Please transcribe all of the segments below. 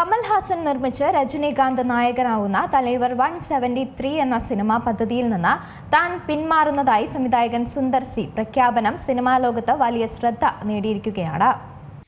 കമൽഹാസൻ നിർമ്മിച്ച് രജനീകാന്ത് നായകനാവുന്ന Thalaivar one seventy three എന്ന സിനിമാ പദ്ധതിയിൽ നിന്ന് താൻ പിന്മാറുന്നതായി സംവിധായകൻ സുന്ദർ സി പ്രഖ്യാപനം സിനിമാ ലോകത്ത് വലിയ ശ്രദ്ധ നേടിയിരിക്കുകയാണ്.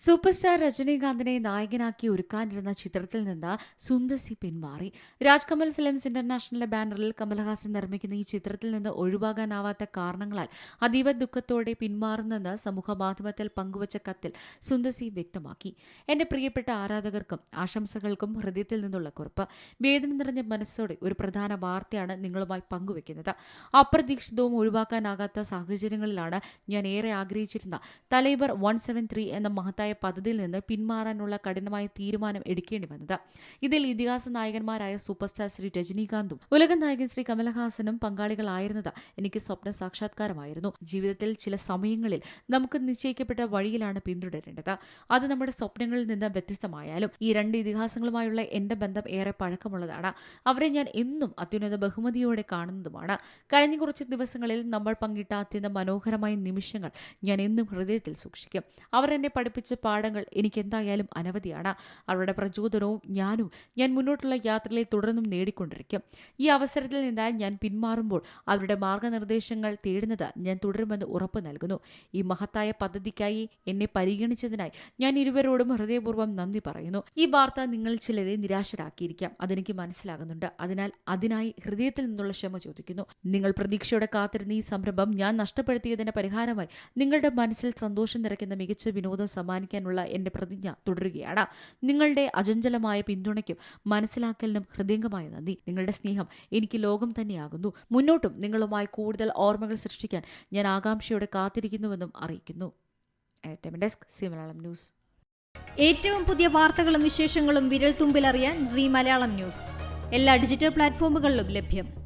സൂപ്പർ സ്റ്റാർ രജനീകാന്തിനെ നായകനാക്കി ഒരുക്കാനിരുന്ന ചിത്രത്തിൽ നിന്ന് സുന്ദർസി പിന്മാറി. രാജ്കമൽ ഫിലിംസ് ഇന്റർനാഷണൽ ബാനറിൽ കമൽഹാസൻ നിർമ്മിക്കുന്ന ഈ ചിത്രത്തിൽ നിന്ന് ഒഴിവാകാനാവാത്ത കാരണങ്ങളാൽ അതീവ ദുഃഖത്തോടെ പിന്മാറുന്നെന്ന് സമൂഹ മാധ്യമത്തിൽ പങ്കുവച്ച കത്തിൽ സുന്ദർസി വ്യക്തമാക്കി. എന്റെ പ്രിയപ്പെട്ട ആരാധകർക്കും ആശംസകൾക്കും ഹൃദയത്തിൽ നിന്നുള്ള കുറിപ്പ്. വേദന നിറഞ്ഞ മനസ്സോടെ ഒരു പ്രധാന വാർത്തയാണ് നിങ്ങളുമായി പങ്കുവെക്കുന്നത് അപ്രതീക്ഷിതവും ഒഴിവാക്കാനാകാത്ത സാഹചര്യങ്ങളിലാണ് ഞാൻ ഏറെ ആഗ്രഹിച്ചിരുന്ന തലൈവർ വൺ സെവൻ ത്രീ എന്ന മഹത്തായ പദ്ധതിയിൽ നിന്ന് പിന്മാറാനുള്ള കഠിനമായ തീരുമാനം എടുക്കേണ്ടി വന്നത്. ഇതിൽ ഇതിഹാസ നായകന്മാരായ സൂപ്പർ സ്റ്റാർ ശ്രീ രജനീകാന്തും ഉലക നായകൻ ശ്രീ കമലഹാസനും പങ്കാളികളായിരുന്നത് എനിക്ക് സ്വപ്ന സാക്ഷാത്കാരമായിരുന്നു. ജീവിതത്തിൽ ചില സമയങ്ങളിൽ നമുക്ക് നിശ്ചയിക്കപ്പെട്ട വഴിയിലാണ് പിന്തുടരേണ്ടത്. അത് നമ്മുടെ സ്വപ്നങ്ങളിൽ നിന്ന് വ്യത്യസ്തമായാലും ഈ രണ്ട് ഇതിഹാസങ്ങളുമായുള്ള എന്റെ ബന്ധം ഏറെ പഴക്കമുള്ളതാണ്. അവരെ ഞാൻ എന്നും അത്യുന്നത ബഹുമതിയോടെ കാണുന്നതുമാണ്. കഴിഞ്ഞ കുറച്ച് ദിവസങ്ങളിൽ നമ്മൾ പങ്കിട്ട അത്യന്തം മനോഹരമായ നിമിഷങ്ങൾ ഞാൻ എന്നും ഹൃദയത്തിൽ സൂക്ഷിക്കും. അവർ എന്നെ പഠിപ്പിച്ച പാഠങ്ങൾ എനിക്ക് എന്തായാലും അനവധിയാണ്. അവരുടെ പ്രചോദനവും ഞാനും ഞാൻ മുന്നോട്ടുള്ള യാത്രയിൽ തുടർന്നും നേടിക്കൊണ്ടിരിക്കും. ഈ അവസരത്തിൽ നിന്ന് ഞാൻ പിന്മാറുമ്പോൾ അവരുടെ മാർഗനിർദ്ദേശങ്ങൾ തേടുന്നത് ഞാൻ തുടരുമെന്ന് ഉറപ്പ് നൽകുന്നു. ഈ മഹത്തായ പദ്ധതിക്കായി എന്നെ പരിഗണിച്ചതിനായി ഞാൻ ഇരുവരോടും ഹൃദയപൂർവം നന്ദി പറയുന്നു. ഈ വാർത്ത നിങ്ങൾ ചിലരെ നിരാശരാക്കിയിരിക്കാം. അതെനിക്ക് മനസ്സിലാകുന്നുണ്ട്. അതിനാൽ അതിനായി ഹൃദയത്തിൽ നിന്നുള്ള ക്ഷമ ചോദിക്കുന്നു. നിങ്ങൾ പ്രതീക്ഷയോടെ കാത്തിരുന്ന ഈ സംരംഭം ഞാൻ നഷ്ടപ്പെടുത്തിയതിന്റെ പരിഹാരമായി നിങ്ങളുടെ മനസ്സിൽ സന്തോഷം നിറയ്ക്കുന്ന മികച്ച വിനോദം സമ്മാനിക്കാനുള്ള എന്റെ പ്രതിജ്ഞ തുടരുകയാണ്. നിങ്ങളുടെ അചഞ്ചലമായ പിന്തുണയ്ക്കും മനസ്സിലാക്കലിനും ഹൃദയംഗമായ നന്ദി. നിങ്ങളുടെ സ്നേഹം എനിക്ക് ലോകം തന്നെയാകുന്നു. മുന്നോട്ടും നിങ്ങളുമായി കൂടുതൽ ഓർമ്മകൾ സൃഷ്ടിക്കാൻ ഞാൻ ആകാംക്ഷയോടെ കാത്തിരിക്കുന്നുവെന്നും അറിയിക്കുന്നു. ഡെസ്ക് ന്യൂസ് ഏറ്റവും പുതിയ വാർത്തകളും വിശേഷങ്ങളും വിരൽ തുമ്പിലറിയാൻ സി മലയാളം ന്യൂസ് എല്ലാ ഡിജിറ്റൽ പ്ലാറ്റ്ഫോമുകളിലും ലഭ്യം.